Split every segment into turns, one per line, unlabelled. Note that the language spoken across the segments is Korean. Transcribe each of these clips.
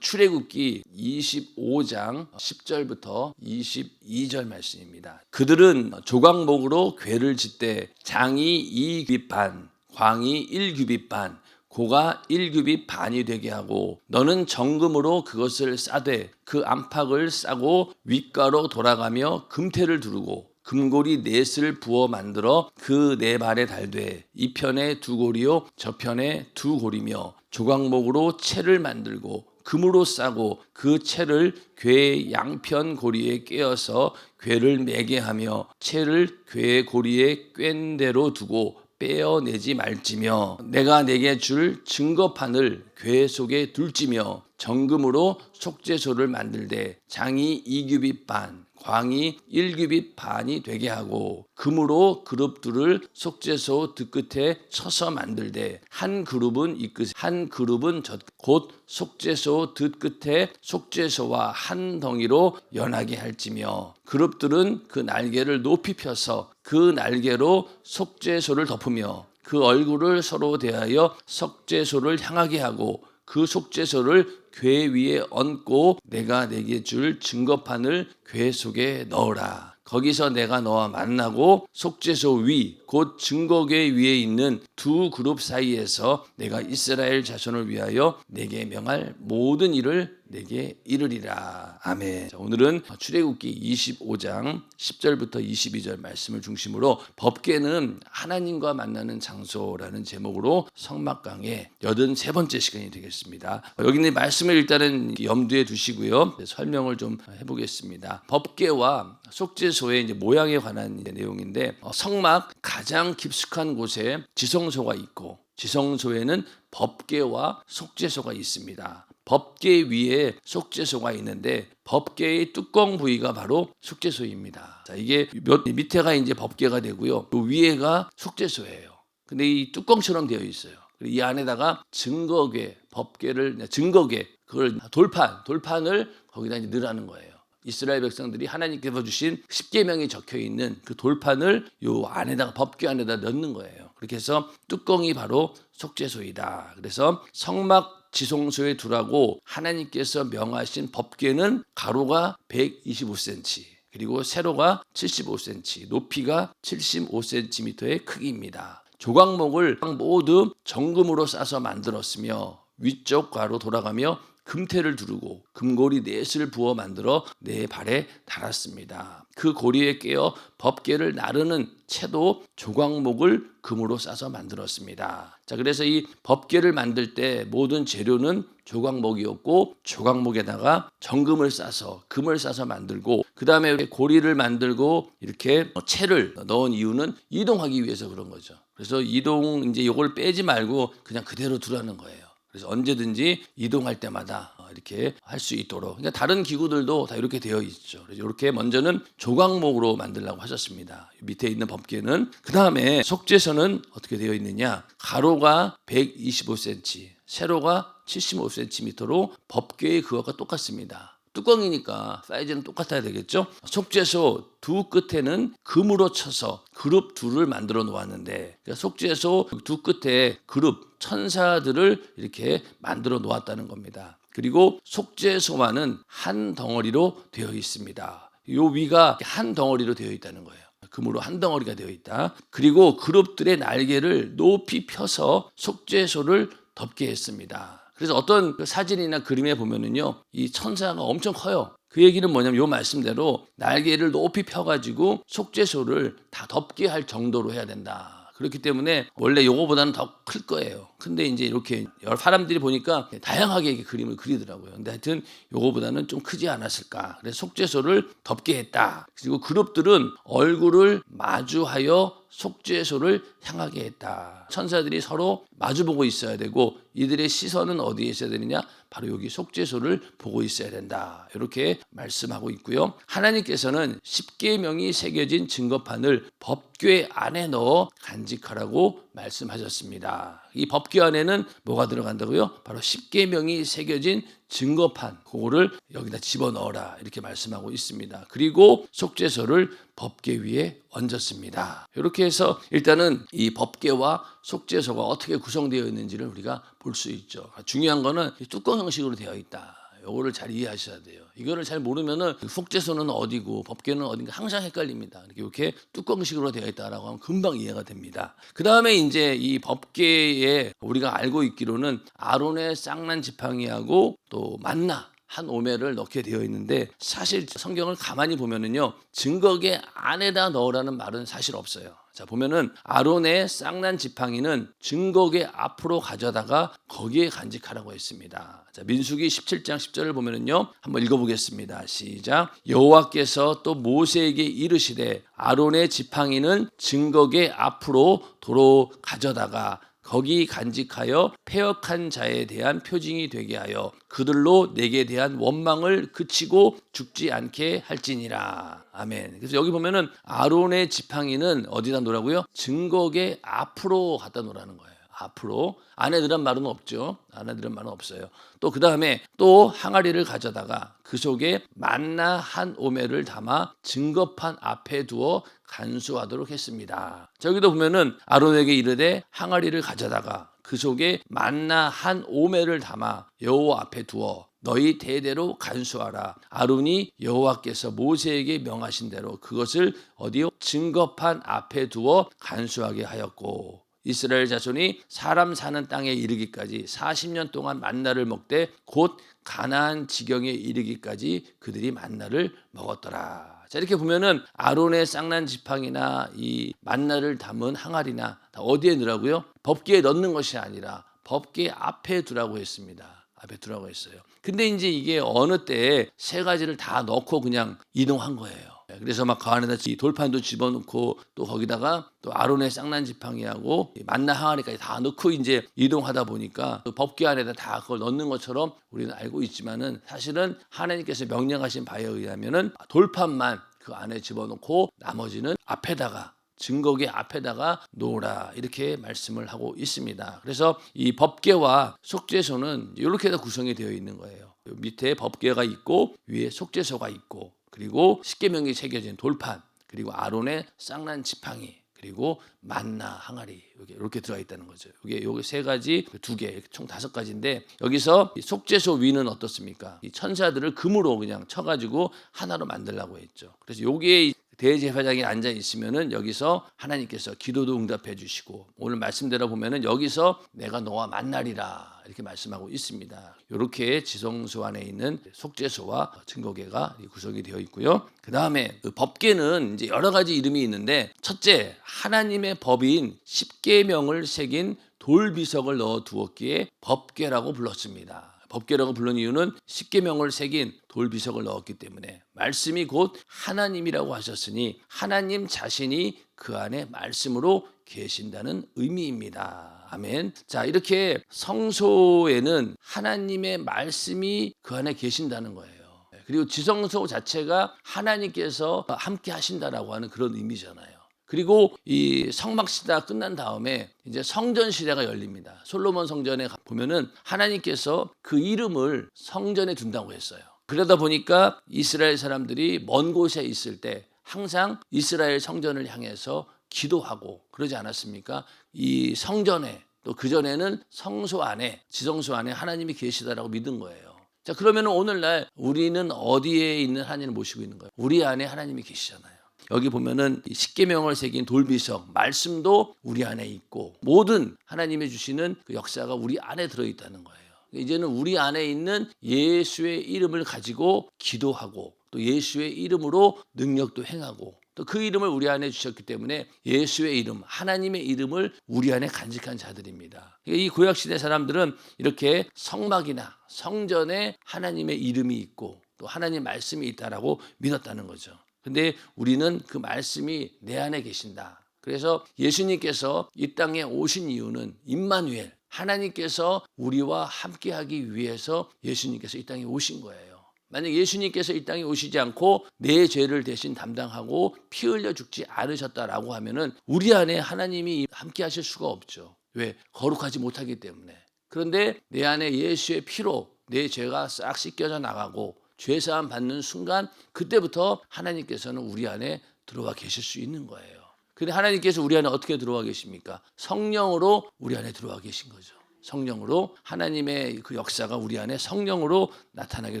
출애굽기 25장 10절부터 22절 말씀입니다. 그들은 조각목으로 궤를 짓되 장이 2규빗 반, 광이 1규빗 반, 고가 1규빗 반이 되게 하고 너는 정금으로 그것을 싸되 그 안팎을 싸고 윗가로 돌아가며 금태를 두르고 금고리 넷을 부어 만들어 그 네 발에 달되 이 편에 두 고리요 저 편에 두 고리며 조각목으로 채를 만들고 금으로 싸고 그 채를 괴 양편 고리에 꿰어서 괴를 매게 하며 채를 괴 고리에 꿰인 대로 두고 빼어내지 말지며 내가 내게 줄 증거판을 괴 속에 둘지며 정금으로 속죄소를 만들되 장이 이규빗 반 광이 1규빗 반이 되게 하고 금으로 그룹들을 속죄소 득끝에 쳐서 만들되 한 그룹은 이 끝, 한 그룹은 저곧 속죄소 득끝에 속죄소와 한 덩이로 연하게 할지며 그룹들은 그 날개를 높이 펴서 그 날개로 속죄소를 덮으며 그 얼굴을 서로 대하여 속죄소를 향하게 하고 그 속죄소를 궤 위에 얹고 내가 내게 줄 증거판을 궤 속에 넣어라. 거기서 내가 너와 만나고 속죄소 위, 곧 증거궤 위에 있는 두 그룹 사이에서 내가 이스라엘 자손을 위하여 내게 명할 모든 일을 내게 이르리라. 아멘. 자, 오늘은 출애굽기 25장 10절부터 22절 말씀을 중심으로 법계는 하나님과 만나는 장소라는 제목으로 성막강의 83번째 시간이 되겠습니다. 여기 있는 말씀을 일단은 염두에 두시고요. 설명을 좀 해보겠습니다. 법계와 속죄소의 이제 모양에 관한 이제 내용인데 어, 성막 가장 깊숙한 곳에 지성소가 있고 지성소에는 법계와 속죄소가 있습니다. 법계 위에 속죄소가 있는데 법계의 뚜껑 부위가 바로 속죄소입니다. 자, 이게 몇 밑에가 이제 법계가 되고요. 그 위에가 속죄소예요. 근데 이 뚜껑처럼 되어 있어요. 이 안에다가 증거궤, 법궤를 증거궤 그걸 돌판, 돌판을 거기다 이제 넣으라는 거예요. 이스라엘 백성들이 하나님께서 주신 십계명이 적혀 있는 그 돌판을 요 안에다가 법궤 안에다 넣는 거예요. 그렇게 해서 뚜껑이 바로 속죄소이다. 그래서 성막 지성소에 두라고 하나님께서 명하신 법궤는 가로가 125cm, 그리고 세로가 75cm, 높이가 75cm의 크기입니다. 조각목을 모두 정금으로 싸서 만들었으며 위쪽 가로 돌아가며 금태를 두르고 금고리 넷을 부어 만들어 내 발에 달았습니다. 그 고리에 깨어 법계를 나르는 채도 조각목을 금으로 싸서 만들었습니다. 자, 그래서 이 법계를 만들 때 모든 재료는 조각목이었고 조각목에다가 정금을 싸서 금을 싸서 만들고 그 다음에 고리를 만들고 이렇게 채를 넣은 이유는 이동하기 위해서 그런 거죠. 그래서 이동 이제 이걸 빼지 말고 그냥 그대로 두라는 거예요. 그래서 언제든지 이동할 때마다 이렇게 할 수 있도록. 그러니까 다른 기구들도 다 이렇게 되어 있죠. 그래서 이렇게 먼저는 조각목으로 만들라고 하셨습니다. 밑에 있는 법계는 그 다음에 속죄서는 어떻게 되어 있느냐? 가로가 125cm, 세로가 75cm로 법계의 그것과 똑같습니다. 뚜껑이니까 사이즈는 똑같아야 되겠죠? 속죄소 두 끝에는 금으로 쳐서 그룹 둘을 만들어 놓았는데 그러니까 속죄소 두 끝에 그룹 천사들을 이렇게 만들어 놓았다는 겁니다. 그리고 속죄소와는 한 덩어리로 되어 있습니다. 요 위가 한 덩어리로 되어 있다는 거예요. 금으로 한 덩어리가 되어 있다. 그리고 그룹들의 날개를 높이 펴서 속죄소를 덮게 했습니다. 그래서 어떤 그 사진이나 그림에 보면은요, 이 천사가 엄청 커요. 그 얘기는 뭐냐면 요 말씀대로 날개를 높이 펴가지고 속죄소를 다 덮게 할 정도로 해야 된다. 그렇기 때문에 원래 요거보다는 더 클 거예요. 근데 이제 이렇게 여러 사람들이 보니까 다양하게 이렇게 그림을 그리더라고요. 근데 하여튼 요거보다는 좀 크지 않았을까. 그래서 속죄소를 덮게 했다. 그리고 그룹들은 얼굴을 마주하여 속죄소를 향하게 했다. 천사들이 서로 마주보고 있어야 되고 이들의 시선은 어디에 있어야 되느냐? 바로 여기 속죄소를 보고 있어야 된다. 이렇게 말씀하고 있고요. 하나님께서는 십계명이 새겨진 증거판을 법궤 안에 넣어 간직하라고 말씀하셨습니다. 이 법궤 안에는 뭐가 들어간다고요? 바로 십계명이 새겨진 증거판 그거를 여기다 집어넣어라 이렇게 말씀하고 있습니다. 그리고 속죄소를 법궤 위에 얹었습니다. 이렇게 해서 일단은 이 법궤와 속죄소가 어떻게 구성되어 있는지를 우리가 볼 수 있죠. 중요한 거는 뚜껑 형식으로 되어 있다. 요거를 잘 이해하셔야 돼요. 이거를 잘 모르면은 속죄소는 어디고 법계는 어딘가 항상 헷갈립니다. 이렇게, 뚜껑식으로 되어 있다라고 하면 금방 이해가 됩니다. 그 다음에 이제 이 법계에 우리가 알고 있기로는 아론의 쌍난 지팡이하고 또 만나 한 오매를 넣게 되어 있는데 사실 성경을 가만히 보면은요 증거계 안에다 넣으라는 말은 사실 없어요. 자 보면은 아론의 쌍난 지팡이는 증거계 앞으로 가져다가 거기에 간직하라고 했습니다. 자 민수기 17장 10절을 보면은요 한번 읽어 보겠습니다. 시작 여호와께서 또 모세에게 이르시되 아론의 지팡이는 증거계 앞으로 도로 가져다가 거기 간직하여 폐역한 자에 대한 표징이 되게 하여 그들로 내게 대한 원망을 그치고 죽지 않게 할지니라. 아멘. 그래서 여기 보면은 아론의 지팡이는 어디다 놓으라고요? 증거계 앞으로 갖다 놓으라는 거예요. 앞으로 안에 들은 말은 없죠. 안에 들은 말은 없어요. 또 그 다음에 또 항아리를 가져다가 그 속에 만나 한 오매를 담아 증거판 앞에 두어 간수하도록 했습니다. 저기도 보면은 아론에게 이르되 항아리를 가져다가 그 속에 만나 한 오매를 담아 여호와 앞에 두어 너희 대대로 간수하라. 아론이 여호와께서 모세에게 명하신 대로 그것을 어디요? 증거판 앞에 두어 간수하게 하였고 이스라엘 자손이 사람 사는 땅에 이르기까지 40년 동안 만나를 먹되 곧 가나안 지경에 이르기까지 그들이 만나를 먹었더라. 자 이렇게 보면은 아론의 쌍난 지팡이나 이 만나를 담은 항아리나 다 어디에 넣으라고요? 법기에 넣는 것이 아니라 법기 앞에 두라고 했습니다. 앞에 두라고 했어요. 근데 이제 이게 어느 때에 세 가지를 다 넣고 그냥 이동한 거예요. 그래서 막 그 안에다 이 돌판도 집어넣고 또 거기다가 또 아론의 쌍난 지팡이하고 이 만나 항아리까지 다 넣고 이제 이동하다 보니까 그 법궤 안에다 다 그걸 넣는 것처럼 우리는 알고 있지만은 사실은 하나님께서 명령하신 바에 의하면은 돌판만 그 안에 집어넣고 나머지는 앞에다가 증거계 앞에다가 놓으라 이렇게 말씀을 하고 있습니다. 그래서 이 법계와 속죄소는 이렇게 다 구성이 되어 있는 거예요. 밑에 법계가 있고 위에 속죄소가 있고 그리고 십계명이 새겨진 돌판 그리고 아론의 쌍난 지팡이 그리고 만나 항아리 이렇게 이렇게 들어가 있다는 거죠. 이게 요게 세 가지 두 개 총 다섯 가지인데 여기서 이 속죄소 위는 어떻습니까? 이 천사들을 금으로 그냥 쳐가지고 하나로 만들라고 했죠. 그래서 요게 대제사장이 앉아 있으면은 여기서 하나님께서 기도도 응답해 주시고 오늘 말씀대로 보면은 여기서 내가 너와 만나리라 이렇게 말씀하고 있습니다. 이렇게 지성소 안에 있는 속죄소와 증거계가 구성이 되어 있고요. 그 다음에 그 법계는 이제 여러 가지 이름이 있는데 첫째 하나님의 법인 십계명을 새긴 돌비석을 넣어 두었기에 법계라고 불렀습니다. 법계라고 부른 이유는 십계명을 새긴 돌비석을 넣었기 때문에 말씀이 곧 하나님이라고 하셨으니 하나님 자신이 그 안에 말씀으로 계신다는 의미입니다. 아멘. 자, 이렇게 성소에는 하나님의 말씀이 그 안에 계신다는 거예요. 그리고 지성소 자체가 하나님께서 함께 하신다라고 하는 그런 의미잖아요. 그리고 이 성막 시대가 끝난 다음에 이제 성전 시대가 열립니다. 솔로몬 성전에 보면은 하나님께서 그 이름을 성전에 둔다고 했어요. 그러다 보니까 이스라엘 사람들이 먼 곳에 있을 때 항상 이스라엘 성전을 향해서 기도하고 그러지 않았습니까? 이 성전에 또 그전에는 성소 안에 지성소 안에 하나님이 계시다라고 믿은 거예요. 자, 그러면 오늘날 우리는 어디에 있는 하나님을 모시고 있는 거예요? 우리 안에 하나님이 계시잖아요. 여기 보면은 십계명을 새긴 돌비석 말씀도 우리 안에 있고 모든 하나님이 주시는 그 역사가 우리 안에 들어 있다는 거예요. 이제는 우리 안에 있는 예수의 이름을 가지고 기도하고 또 예수의 이름으로 능력도 행하고 또 그 이름을 우리 안에 주셨기 때문에 예수의 이름, 하나님의 이름을 우리 안에 간직한 자들입니다. 이 구약 시대 사람들은 이렇게 성막이나 성전에 하나님의 이름이 있고 또 하나님 말씀이 있다라고 믿었다는 거죠. 근데 우리는 그 말씀이 내 안에 계신다. 그래서 예수님께서 이 땅에 오신 이유는 임마누엘 하나님께서 우리와 함께하기 위해서 예수님께서 이 땅에 오신 거예요. 만약 예수님께서 이 땅에 오시지 않고 내 죄를 대신 담당하고 피 흘려 죽지 않으셨다라고 하면은 우리 안에 하나님이 함께 하실 수가 없죠. 왜? 거룩하지 못하기 때문에. 그런데 내 안에 예수의 피로 내 죄가 싹 씻겨져 나가고 죄사함 받는 순간 그때부터 하나님께서는 우리 안에 들어와 계실 수 있는 거예요. 근데 하나님께서 우리 안에 어떻게 들어와 계십니까? 성령으로 우리 안에 들어와 계신 거죠. 성령으로 하나님의 그 역사가 우리 안에 성령으로 나타나게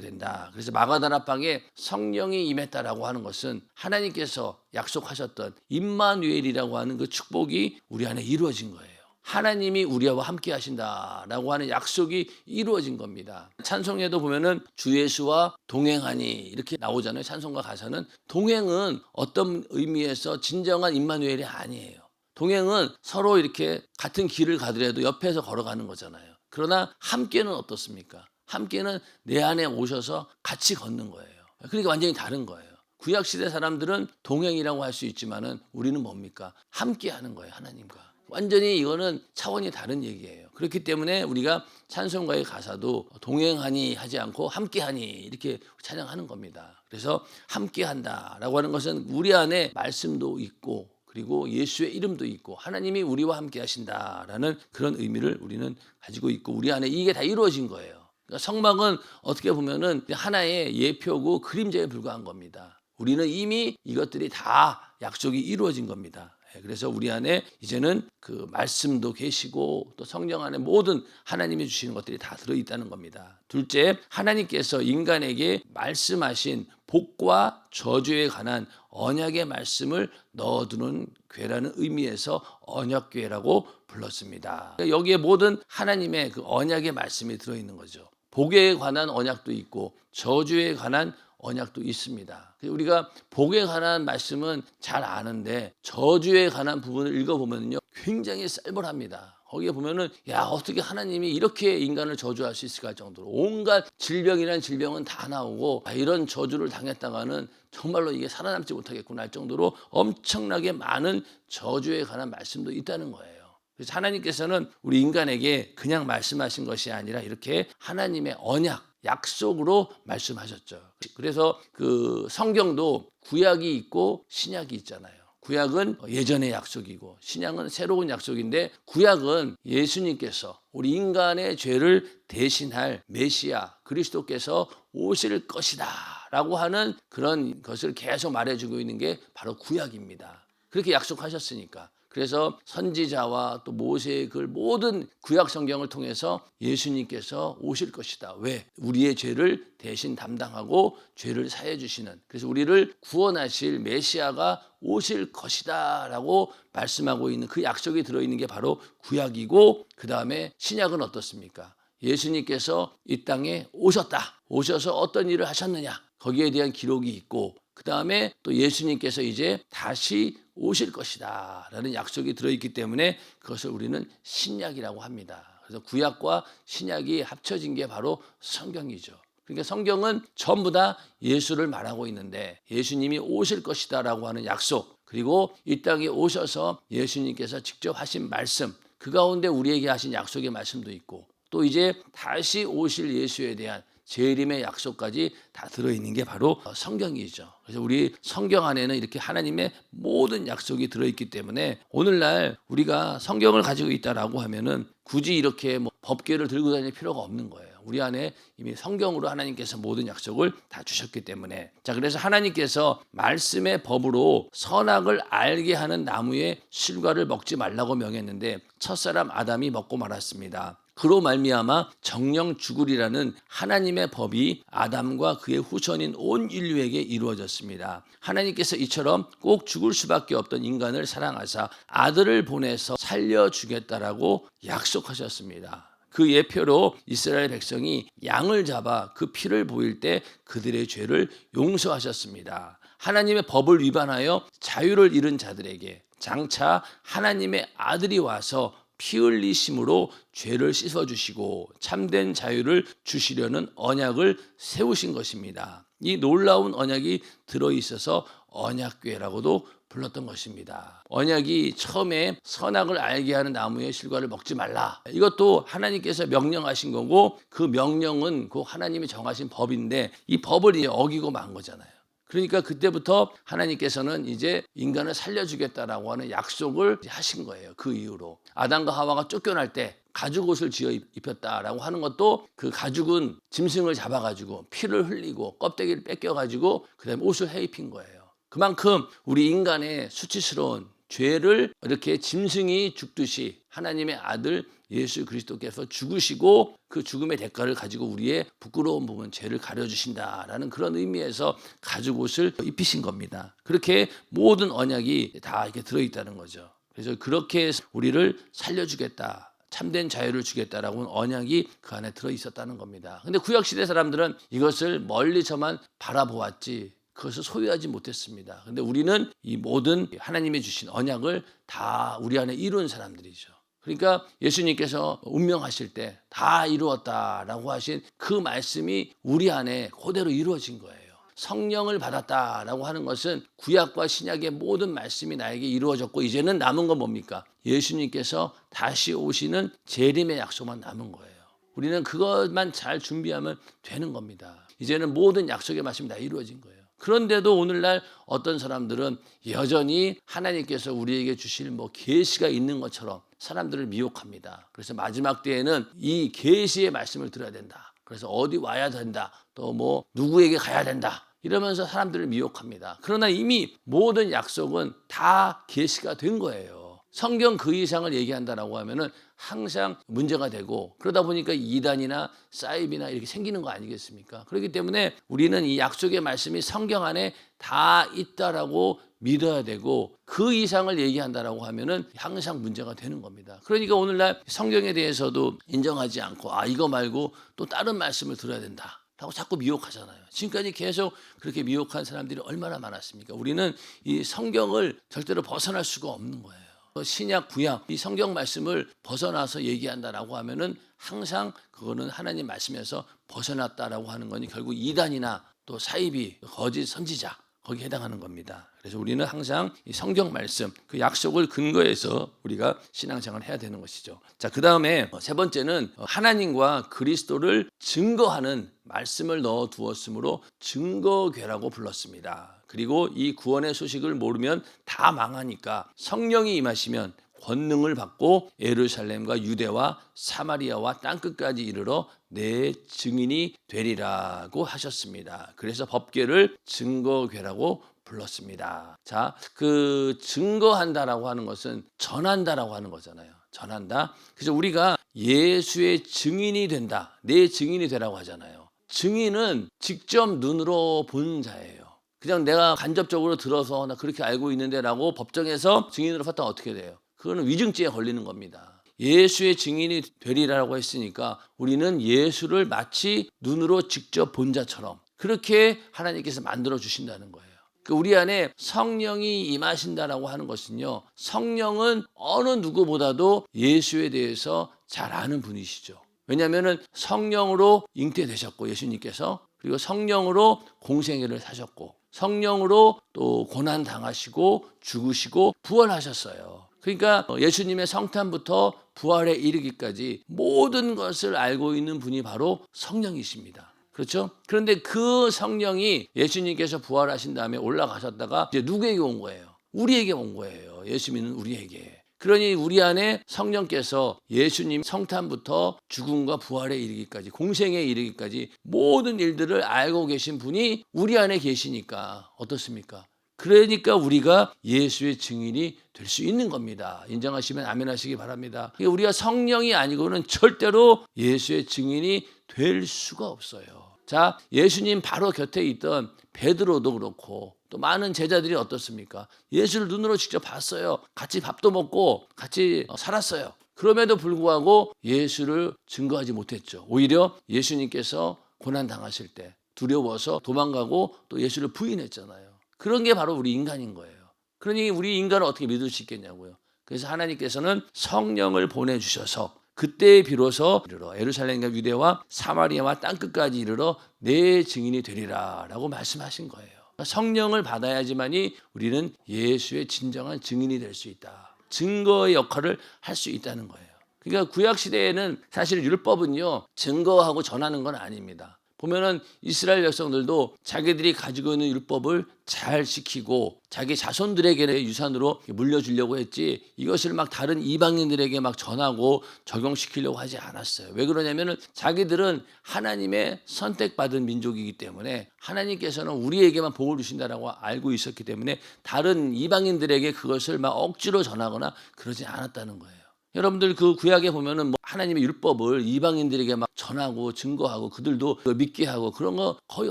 된다. 그래서 마가다락방에 성령이 임했다라고 하는 것은 하나님께서 약속하셨던 임마누엘이라고 하는 그 축복이 우리 안에 이루어진 거예요. 하나님이 우리와 함께 하신다라고 하는 약속이 이루어진 겁니다. 찬송에도 보면은 주 예수와 동행하니 이렇게 나오잖아요. 찬송가 가사는 동행은 어떤 의미에서 진정한 임마누엘이 아니에요. 동행은 서로 이렇게 같은 길을 가더라도 옆에서 걸어가는 거잖아요. 그러나 함께는 어떻습니까? 함께는 내 안에 오셔서 같이 걷는 거예요. 그러니까 완전히 다른 거예요. 구약 시대 사람들은 동행이라고 할 수 있지만은 우리는 뭡니까? 함께 하는 거예요, 하나님과. 완전히 이거는 차원이 다른 얘기예요. 그렇기 때문에 우리가 찬송가의 가사도 동행하니 하지 않고 함께하니 이렇게 찬양하는 겁니다. 그래서 함께한다라고 하는 것은 우리 안에 말씀도 있고 그리고 예수의 이름도 있고 하나님이 우리와 함께 하신다라는 그런 의미를 우리는 가지고 있고 우리 안에 이게 다 이루어진 거예요. 그러니까 성막은 어떻게 보면은 하나의 예표고 그림자에 불과한 겁니다. 우리는 이미 이것들이 다 약속이 이루어진 겁니다. 예, 그래서 우리 안에 이제는 그 말씀도 계시고 또 성령 안에 모든 하나님이 주시는 것들이 다 들어 있다는 겁니다. 둘째, 하나님께서 인간에게 말씀하신 복과 저주에 관한 언약의 말씀을 넣어두는 괴라는 의미에서 언약궤라고 불렀습니다. 여기에 모든 하나님의 그 언약의 말씀이 들어 있는 거죠. 복에 관한 언약도 있고 저주에 관한 언약도 있습니다. 우리가 복에 관한 말씀은 잘 아는데 저주에 관한 부분을 읽어보면요 굉장히 쌀벌합니다. 거기에 보면은 야 어떻게 하나님이 이렇게 인간을 저주할 수 있을까 할 정도로 온갖 질병이란 질병은 다 나오고 아, 이런 저주를 당했다가는 정말로 이게 살아남지 못하겠구나 할 정도로 엄청나게 많은 저주에 관한 말씀도 있다는 거예요. 그래서 하나님께서는 우리 인간에게 그냥 말씀하신 것이 아니라 이렇게 하나님의 언약 약속으로 말씀하셨죠. 그래서 그 성경도 구약이 있고 신약이 있잖아요. 구약은 예전의 약속이고 신약은 새로운 약속인데 구약은 예수님께서 우리 인간의 죄를 대신할 메시아 그리스도께서 오실 것이다 라고 하는 그런 것을 계속 말해주고 있는 게 바로 구약입니다. 그렇게 약속하셨으니까 그래서 선지자와 또 모세의 글 모든 구약 성경을 통해서 예수님께서 오실 것이다. 왜? 우리의 죄를 대신 담당하고 죄를 사해 주시는 그래서 우리를 구원하실 메시아가 오실 것이다라고 말씀하고 있는 그 약속이 들어 있는 게 바로 구약이고 그다음에 신약은 어떻습니까? 예수님께서 이 땅에 오셨다. 오셔서 어떤 일을 하셨느냐? 거기에 대한 기록이 있고 그 다음에 또 예수님께서 이제 다시 오실 것이다. 라는 약속이 들어있기 때문에 그것을 우리는 신약이라고 합니다. 그래서 구약과 신약이 합쳐진 게 바로 성경이죠. 그러니까 성경은 전부 다 예수를 말하고 있는데 예수님이 오실 것이다 라고 하는 약속 그리고 이 땅에 오셔서 예수님께서 직접 하신 말씀 그 가운데 우리에게 하신 약속의 말씀도 있고 또 이제 다시 오실 예수에 대한 재림의 약속까지 다 들어있는 게 바로 성경이죠. 그래서 우리 성경 안에는 이렇게 하나님의 모든 약속이 들어있기 때문에 오늘날 우리가 성경을 가지고 있다라고 하면은 굳이 이렇게 뭐 법궤를 들고 다닐 필요가 없는 거예요. 우리 안에 이미 성경으로 하나님께서 모든 약속을 다 주셨기 때문에 자 그래서 하나님께서 말씀의 법으로 선악을 알게 하는 나무의 실과를 먹지 말라고 명했는데 첫사람 아담이 먹고 말았습니다. 그로 말미암아 정령 죽으리라는 하나님의 법이 아담과 그의 후손인 온 인류에게 이루어졌습니다. 하나님께서 이처럼 꼭 죽을 수밖에 없던 인간을 사랑하사 아들을 보내서 살려 주겠다라고 약속하셨습니다. 그 예표로 이스라엘 백성이 양을 잡아 그 피를 보일 때 그들의 죄를 용서하셨습니다. 하나님의 법을 위반하여 자유를 잃은 자들에게 장차 하나님의 아들이 와서 피 흘리심으로 죄를 씻어 주시고 참된 자유를 주시려는 언약을 세우신 것입니다. 이 놀라운 언약이 들어 있어서 언약궤라고도 불렀던 것입니다. 언약이 처음에 선악을 알게 하는 나무의 실과를 먹지 말라. 이것도 하나님께서 명령하신 거고 그 명령은 그 하나님이 정하신 법인데 이 법을 어기고 만 거잖아요. 그러니까 그때부터 하나님께서는 이제 인간을 살려주겠다라고 하는 약속을 하신 거예요. 그 이후로. 아담과 하와가 쫓겨날 때 가죽 옷을 지어 입혔다라고 하는 것도 그 가죽은 짐승을 잡아가지고 피를 흘리고 껍데기를 뺏겨가지고 그다음에 옷을 해 입힌 거예요. 그만큼 우리 인간의 수치스러운 죄를 이렇게 짐승이 죽듯이 하나님의 아들 예수 그리스도께서 죽으시고 그 죽음의 대가를 가지고 우리의 부끄러운 부분 죄를 가려주신다라는 그런 의미에서 가죽 옷을 입히신 겁니다. 그렇게 모든 언약이 다 이렇게 들어있다는 거죠. 그래서 그렇게 우리를 살려주겠다. 참된 자유를 주겠다라고 하는 언약이 그 안에 들어 있었다는 겁니다. 근데 구약 시대 사람들은 이것을 멀리서만 바라보았지 그것을 소유하지 못했습니다. 근데 우리는 이 모든 하나님이 주신 언약을 다 우리 안에 이룬 사람들이죠. 그러니까 예수님께서 운명하실 때 다 이루었다라고 하신 그 말씀이 우리 안에 그대로 이루어진 거예요. 성령을 받았다라고 하는 것은 구약과 신약의 모든 말씀이 나에게 이루어졌고 이제는 남은 건 뭡니까? 예수님께서 다시 오시는 재림의 약속만 남은 거예요. 우리는 그것만 잘 준비하면 되는 겁니다. 이제는 모든 약속의 말씀이 다 이루어진 거예요. 그런데도 오늘날 어떤 사람들은 여전히 하나님께서 우리에게 주실 뭐 계시가 있는 것처럼 사람들을 미혹합니다. 그래서 마지막 때에는 이 계시의 말씀을 들어야 된다. 그래서 어디 와야 된다. 또 뭐 누구에게 가야 된다. 이러면서 사람들을 미혹합니다. 그러나 이미 모든 약속은 다 계시가 된 거예요. 성경 그 이상을 얘기한다라고 하면은 항상 문제가 되고 그러다 보니까 이단이나 사이비나 이렇게 생기는 거 아니겠습니까? 그렇기 때문에 우리는 이 약속의 말씀이 성경 안에 다 있다라고 믿어야 되고 그 이상을 얘기한다라고 하면은 항상 문제가 되는 겁니다. 그러니까 오늘날 성경에 대해서도 인정하지 않고 아 이거 말고 또 다른 말씀을 들어야 된다. 라고 자꾸 미혹하잖아요. 지금까지 계속 그렇게 미혹한 사람들이 얼마나 많았습니까? 우리는 이 성경을 절대로 벗어날 수가 없는 거예요. 신약, 구약, 이 성경 말씀을 벗어나서 얘기한다라고 하면은 항상 그거는 하나님 말씀에서 벗어났다라고 하는 거니 결국 이단이나 또 사이비, 거짓 선지자, 거기에 해당하는 겁니다. 그래서 우리는 항상 이 성경 말씀, 그 약속을 근거해서 우리가 신앙생활을 해야 되는 것이죠. 자, 그 다음에 세 번째는 하나님과 그리스도를 증거하는 말씀을 넣어 두었으므로 증거궤라고 불렀습니다. 그리고 이 구원의 소식을 모르면 다 망하니까 성령이 임하시면 권능을 받고 예루살렘과 유대와 사마리아와 땅끝까지 이르러 내 증인이 되리라고 하셨습니다. 그래서 법궤를 증거궤라고 불렀습니다. 자, 그 증거한다라고 하는 것은 전한다라고 하는 거잖아요. 전한다. 그래서 우리가 예수의 증인이 된다. 내 증인이 되라고 하잖아요. 증인은 직접 눈으로 본 자예요. 그냥 내가 간접적으로 들어서 나 그렇게 알고 있는데라고 법정에서 증인으로 봤다면 어떻게 돼요? 그거는 위증죄에 걸리는 겁니다. 예수의 증인이 되리라고 했으니까 우리는 예수를 마치 눈으로 직접 본 자처럼 그렇게 하나님께서 만들어 주신다는 거예요. 그 우리 안에 성령이 임하신다라고 하는 것은요. 성령은 어느 누구보다도 예수에 대해서 잘 아는 분이시죠. 왜냐하면 성령으로 잉태되셨고 예수님께서 그리고 성령으로 공생애를 사셨고 성령으로 또 고난 당하시고 죽으시고 부활하셨어요. 그러니까 예수님의 성탄부터 부활에 이르기까지 모든 것을 알고 있는 분이 바로 성령이십니다. 그렇죠? 그런데 그 성령이 예수님께서 부활하신 다음에 올라가셨다가 이제 누구에게 온 거예요? 우리에게 온 거예요. 예수 믿는 우리에게. 그러니 우리 안에 성령께서 예수님 성탄부터 죽음과 부활에 이르기까지 공생에 이르기까지 모든 일들을 알고 계신 분이 우리 안에 계시니까 어떻습니까? 그러니까 우리가 예수의 증인이 될 수 있는 겁니다. 인정하시면 아멘 하시기 바랍니다. 우리가 성령이 아니고는 절대로 예수의 증인이 될 수가 없어요. 자, 예수님 바로 곁에 있던 베드로도 그렇고 또 많은 제자들이 어떻습니까? 예수를 눈으로 직접 봤어요. 같이 밥도 먹고 같이 살았어요. 그럼에도 불구하고 예수를 증거하지 못했죠. 오히려 예수님께서 고난 당하실 때 두려워서 도망가고 또 예수를 부인했잖아요. 그런 게 바로 우리 인간인 거예요. 그러니 우리 인간을 어떻게 믿을 수 있겠냐고요. 그래서 하나님께서는 성령을 보내주셔서 그때 비로소 이르러 예루살렘과 유대와 사마리아와 땅끝까지 이르러 내 증인이 되리라 라고 말씀하신 거예요. 성령을 받아야지만이 우리는 예수의 진정한 증인이 될 수 있다. 증거의 역할을 할 수 있다는 거예요. 그러니까 구약 시대에는 사실 율법은요 증거하고 전하는 건 아닙니다. 보면은 이스라엘 백성들도 자기들이 가지고 있는 율법을 잘 지키고 자기 자손들에게 유산으로 물려주려고 했지 이것을 막 다른 이방인들에게 막 전하고 적용시키려고 하지 않았어요. 왜 그러냐면은 자기들은 하나님의 선택받은 민족이기 때문에 하나님께서는 우리에게만 복을 주신다라고 알고 있었기 때문에 다른 이방인들에게 그것을 막 억지로 전하거나 그러지 않았다는 거예요. 여러분들 그 구약에 보면은 뭐 하나님의 율법을 이방인들에게 막 전하고 증거하고 그들도 믿게 하고 그런 거 거의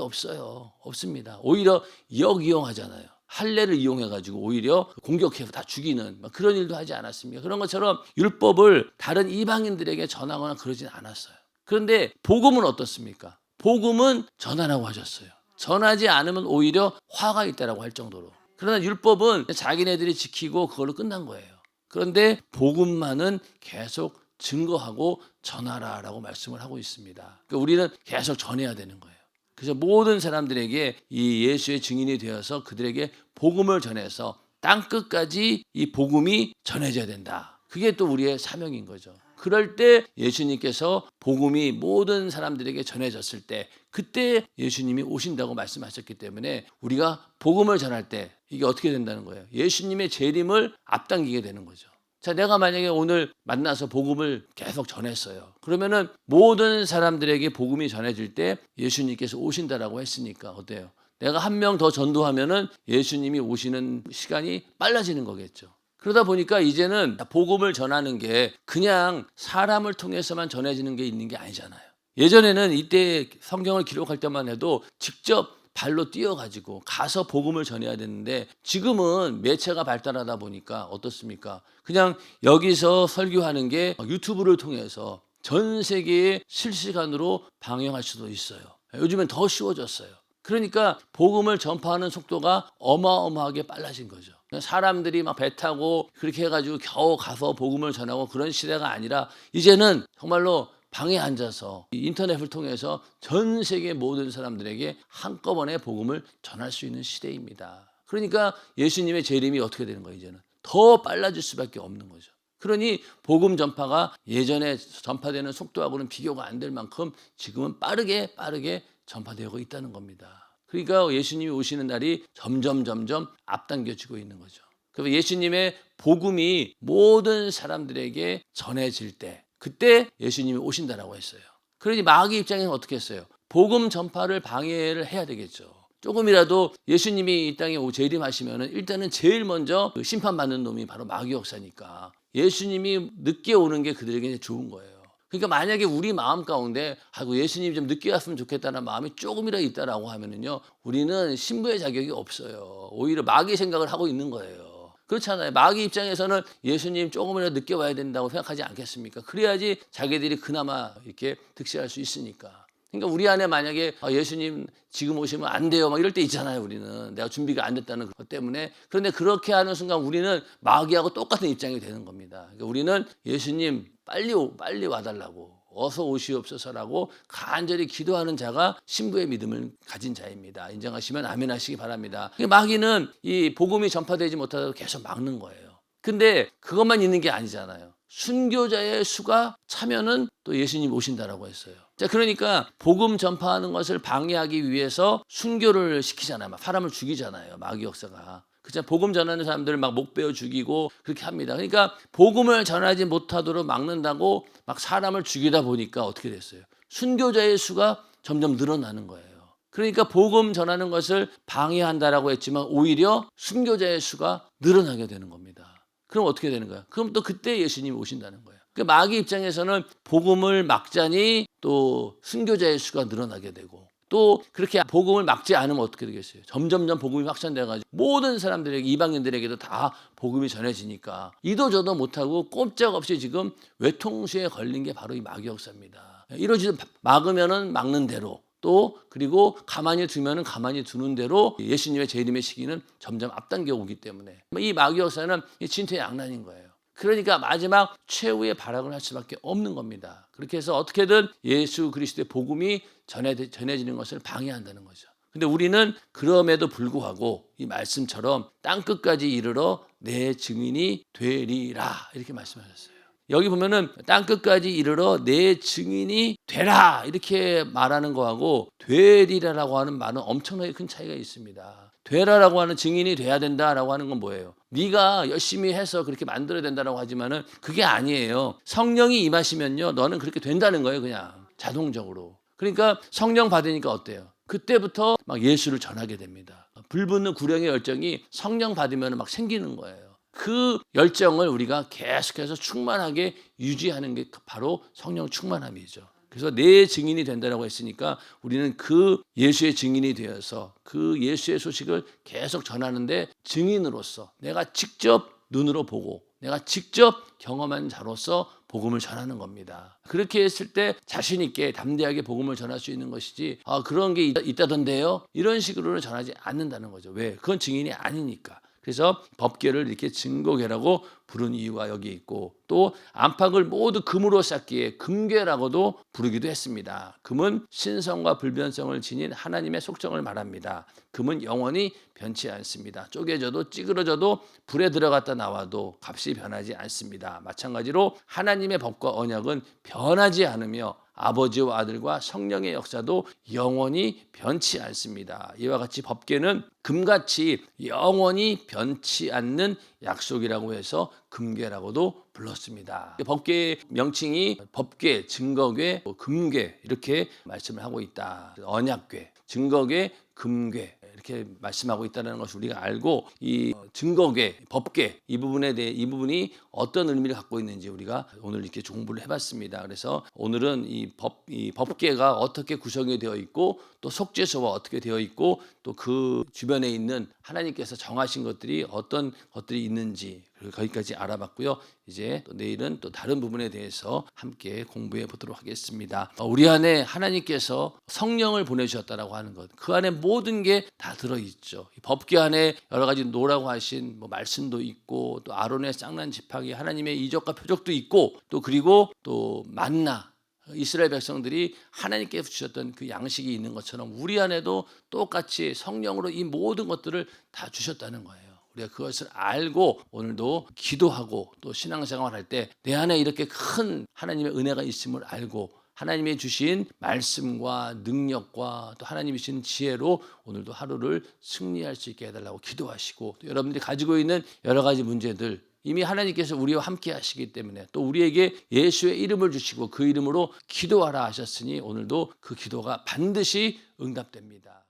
없어요. 없습니다. 오히려 역이용하잖아요. 할례를 이용해 가지고 오히려 공격해서 다 죽이는 막 그런 일도 하지 않았습니까? 그런 것처럼 율법을 다른 이방인들에게 전하거나 그러진 않았어요. 그런데 복음은 어떻습니까? 복음은 전하라고 하셨어요. 전하지 않으면 오히려 화가 있다라고 할 정도로. 그러나 율법은 자기네들이 지키고 그걸로 끝난 거예요. 그런데 복음만은 계속 증거하고 전하라라고 말씀을 하고 있습니다. 그러니까 우리는 계속 전해야 되는 거예요. 그래서 모든 사람들에게 이 예수의 증인이 되어서 그들에게 복음을 전해서 땅 끝까지 이 복음이 전해져야 된다. 그게 또 우리의 사명인 거죠. 그럴 때 예수님께서 복음이 모든 사람들에게 전해졌을 때 그때 예수님이 오신다고 말씀하셨기 때문에 우리가 복음을 전할 때 이게 어떻게 된다는 거예요? 예수님의 재림을 앞당기게 되는 거죠. 자, 내가 만약에 오늘 만나서 복음을 계속 전했어요. 그러면은 모든 사람들에게 복음이 전해질 때 예수님께서 오신다라고 했으니까 어때요? 내가 한 명 더 전도하면은 예수님이 오시는 시간이 빨라지는 거겠죠. 그러다 보니까 이제는 복음을 전하는 게 그냥 사람을 통해서만 전해지는 게 있는 게 아니잖아요. 예전에는 이때 성경을 기록할 때만 해도 직접 발로 뛰어가지고 가서 복음을 전해야 되는데 지금은 매체가 발달하다 보니까 어떻습니까? 그냥 여기서 설교하는 게 유튜브를 통해서 전 세계에 실시간으로 방영할 수도 있어요. 요즘엔 더 쉬워졌어요. 그러니까 복음을 전파하는 속도가 어마어마하게 빨라진 거죠. 사람들이 막 배 타고 그렇게 해가지고 겨우 가서 복음을 전하고 그런 시대가 아니라 이제는 정말로 방에 앉아서 인터넷을 통해서 전 세계 모든 사람들에게 한꺼번에 복음을 전할 수 있는 시대입니다. 그러니까 예수님의 재림이 어떻게 되는 거예요, 이제는? 더 빨라질 수밖에 없는 거죠. 그러니 복음 전파가 예전에 전파되는 속도하고는 비교가 안 될 만큼 지금은 빠르게 빠르게 전파되고 있다는 겁니다. 그러니까 예수님이 오시는 날이 점점 점점 앞당겨지고 있는 거죠. 그래서 예수님의 복음이 모든 사람들에게 전해질 때 그때 예수님이 오신다라고 했어요. 그러니 마귀 입장에는 어떻게 했어요? 복음 전파를 방해를 해야 되겠죠. 조금이라도 예수님이 이 땅에 재림하시면은 일단은 제일 먼저 그 심판받는 놈이 바로 마귀 역사니까 예수님이 늦게 오는 게 그들에게 좋은 거예요. 그러니까 만약에 우리 마음 가운데 아이고 예수님이 좀 늦게 왔으면 좋겠다는 마음이 조금이라도 있다라고 하면은요 우리는 신부의 자격이 없어요. 오히려 마귀 생각을 하고 있는 거예요. 그렇잖아요. 마귀 입장에서는 예수님 조금이라도 늦게 와야 된다고 생각하지 않겠습니까? 그래야지 자기들이 그나마 이렇게 득실할 수 있으니까. 그러니까 우리 안에 만약에 아, 예수님 지금 오시면 안 돼요. 막 이럴 때 있잖아요. 우리는 내가 준비가 안 됐다는 것 때문에 그런데 그렇게 하는 순간 우리는 마귀하고 똑같은 입장이 되는 겁니다. 그러니까 우리는 예수님 빨리 오, 빨리 와달라고 어서 오시옵소서라고 간절히 기도하는 자가 신부의 믿음을 가진 자입니다. 인정하시면 아멘 하시기 바랍니다. 그러니까 마귀는 이 복음이 전파되지 못하도록 계속 막는 거예요. 근데 그것만 있는 게 아니잖아요. 순교자의 수가 차면은 또 예수님 오신다라고 했어요. 자, 그러니까 복음 전파하는 것을 방해하기 위해서 순교를 시키잖아요. 막 사람을 죽이잖아요. 마귀 역사가. 그죠? 복음 전하는 사람들을 막 목 베어 죽이고 그렇게 합니다. 그러니까 복음을 전하지 못하도록 막는다고 막 사람을 죽이다 보니까 어떻게 됐어요? 순교자의 수가 점점 늘어나는 거예요. 그러니까 복음 전하는 것을 방해한다라고 했지만 오히려 순교자의 수가 늘어나게 되는 겁니다. 그럼 어떻게 되는 거야? 그럼 또 그때 예수님이 오신다는 거예요. 그 마귀 입장에서는 복음을 막자니 또 순교자의 수가 늘어나게 되고 또 그렇게 복음을 막지 않으면 어떻게 되겠어요? 점점점 복음이 확산돼가지고 모든 사람들에게 이방인들에게도 다 복음이 전해지니까 이도 저도 못하고 꼼짝없이 지금 외통수에 걸린 게 바로 이 마귀 역사입니다. 이러지 막으면은 막는 대로 또 그리고 가만히 두면은 가만히 두는 대로 예수님의 재림의 시기는 점점 앞당겨 오기 때문에 이 마귀 역사는 진퇴양난인 거예요. 그러니까 마지막 최후의 발악을 할 수밖에 없는 겁니다. 그렇게 해서 어떻게든 예수 그리스도의 복음이 전해, 전해지는 것을 방해한다는 거죠. 근데 우리는 그럼에도 불구하고 이 말씀처럼 땅 끝까지 이르러 내 증인이 되리라 이렇게 말씀하셨어요. 여기 보면은 땅 끝까지 이르러 내 증인이 되라 이렇게 말하는 거하고 되리라라고 하는 말은 엄청나게 큰 차이가 있습니다. 되라라고 하는 증인이 돼야 된다라고 하는 건 뭐예요? 네가 열심히 해서 그렇게 만들어야 된다라고 하지만은 그게 아니에요. 성령이 임하시면요, 너는 그렇게 된다는 거예요, 그냥 자동적으로. 그러니까 성령 받으니까 어때요? 그때부터 막 예수를 전하게 됩니다. 불붙는 구령의 열정이 성령 받으면 막 생기는 거예요. 그 열정을 우리가 계속해서 충만하게 유지하는 게 바로 성령 충만함이죠. 그래서 내 증인이 된다라고 했으니까 우리는 그 예수의 증인이 되어서 그 예수의 소식을 계속 전하는데 증인으로서 내가 직접 눈으로 보고 내가 직접 경험한 자로서 복음을 전하는 겁니다. 그렇게 했을 때 자신 있게 담대하게 복음을 전할 수 있는 것이지 아 그런 게 있다, 있다던데요. 이런 식으로는 전하지 않는다는 거죠. 왜? 그건 증인이 아니니까. 그래서 법계를 이렇게 증거계라고 부른 이유가 여기 있고 또 안팎을 모두 금으로 쌓기에 금괴라고도 부르기도 했습니다. 금은 신성과 불변성을 지닌 하나님의 속성을 말합니다. 금은 영원히 변치 않습니다. 쪼개져도 찌그러져도 불에 들어갔다 나와도 값이 변하지 않습니다. 마찬가지로 하나님의 법과 언약은 변하지 않으며 아버지와 아들과 성령의 역사도 영원히 변치 않습니다. 이와 같이 법계는 금같이 영원히 변치 않는 약속이라고 해서 금괴라고도 불렀습니다. 법계의 명칭이 법계, 증거괴, 뭐 금괴 이렇게 말씀을 하고 있다. 언약괴, 증거괴, 금괴 이렇게 말씀하고 있다는 것을 우리가 알고 이 증거계, 법계 이 부분에 대해 이 부분이 어떤 의미를 갖고 있는지 우리가 오늘 이렇게 공부를 해봤습니다. 그래서 오늘은 이 법, 이 법계가 어떻게 구성이 되어 있고 또 속죄소와 어떻게 되어 있고 또 그 주변에 있는 하나님께서 정하신 것들이 어떤 것들이 있는지 거기까지 알아봤고요. 이제 또 내일은 또 다른 부분에 대해서 함께 공부해 보도록 하겠습니다. 어, 우리 안에 하나님께서 성령을 보내주셨다라고 하는 것, 그 안에 모든 게 다 들어 있죠. 법계 안에 여러 가지 노라고 하신 뭐 말씀도 있고 또 아론의 쌍난 지팡이 하나님의 이적과 표적도 있고 또 그리고 또 만나 이스라엘 백성들이 하나님께서 주셨던 그 양식이 있는 것처럼 우리 안에도 똑같이 성령으로 이 모든 것들을 다 주셨다는 거예요. 우리가 그것을 알고 오늘도 기도하고 또 신앙생활 할때 내 안에 이렇게 큰 하나님의 은혜가 있음을 알고 하나님이 주신 말씀과 능력과 또 하나님이 주신 지혜로 오늘도 하루를 승리할 수 있게 해달라고 기도하시고 또 여러분들이 가지고 있는 여러 가지 문제들 이미 하나님께서 우리와 함께 하시기 때문에 또 우리에게 예수의 이름을 주시고 그 이름으로 기도하라 하셨으니 오늘도 그 기도가 반드시 응답됩니다.